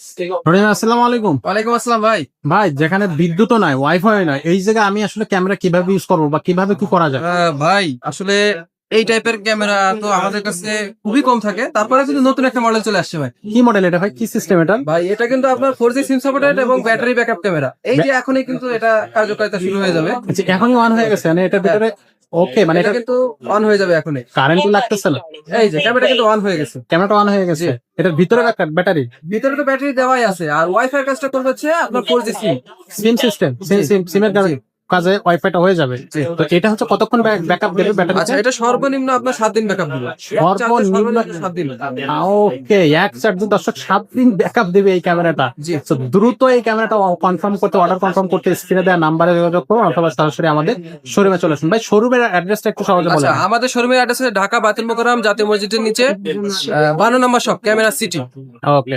আসসালামু আলাইকুম। ওয়ালাইকুম আসসালাম ভাই। ভাই যেখানে বিদ্যুৎও নাই ওয়াইফাই নাই এই জায়গায় আমি আসলে ক্যামেরা কীভাবে ইউজ করব বা কীভাবে কি করা যায়? ভাই আসলে এই টাইপের ক্যামেরা তো আমাদের কাছে খুবই কম থাকে। তারপরে কিন্তু নতুন একটা মডেল চলে আসছে ভাই। কি মডেল এটা ভাই? কি সিস্টেম এটা? ভাই এটা কিন্তু আপনার ফোর জি সিম সাপোর্টেড এবং ব্যাটারি ব্যাকআপ ক্যামেরা। এই যে এখনই কিন্তু এটা কার্যকারিতা শুরু হয়ে যাবে। আচ্ছা, এখনই অন হয়ে গেছে মানে এটার ভিতরে ওকে মানে এটা কিন্তু অন হয়ে যাবে এখন কারেন্ট লাগতেছে না। এই যে ক্যামেরা কিন্তু অন হয়ে গেছে। ক্যামেরাটা অন হয়ে গেছে। এটার ভিতরে ব্যাটারি ভিতরে তো ব্যাটারি দেওয়াই আছে। আর ওয়াইফাই কাজটা করবে হচ্ছে আপনার ফোর জি সিম সিম সিস্টেম সিম সিম সিমের জি। কাজে ওয়াইফাইটা হয়ে যাবে। তো এটা হচ্ছে কতক্ষণ ব্যাকআপ দেবে? ব্যাটারি আচ্ছা এটা সর্বনিম্ন আপনার সাত দিন ব্যাকআপ দিবে। সর্বনিম্ন সাত দিন ওকে এক চার্জ দর্শক সাত দিন ব্যাকআপ দিবে এই ক্যামেরাটা। তো দ্রুত এই ক্যামেরাটা কনফার্ম করতে অর্ডার কনফার্ম করতে স্ক্রিনে দেওয়া নাম্বারে যোগাযোগ করুন অথবা সরাসরি আমাদের শোরুমে চলে আসুন। ভাই শোরুমের অ্যাড্রেসটা একটু সহজে বলেন আচ্ছা আমাদের শোরুমের অ্যাড্রেস ঢাকা বাতিল মোকাররম জাতীয় মসজিদের নিচে বারো নম্বর শপ ক্যামেরা সিটি ওকে।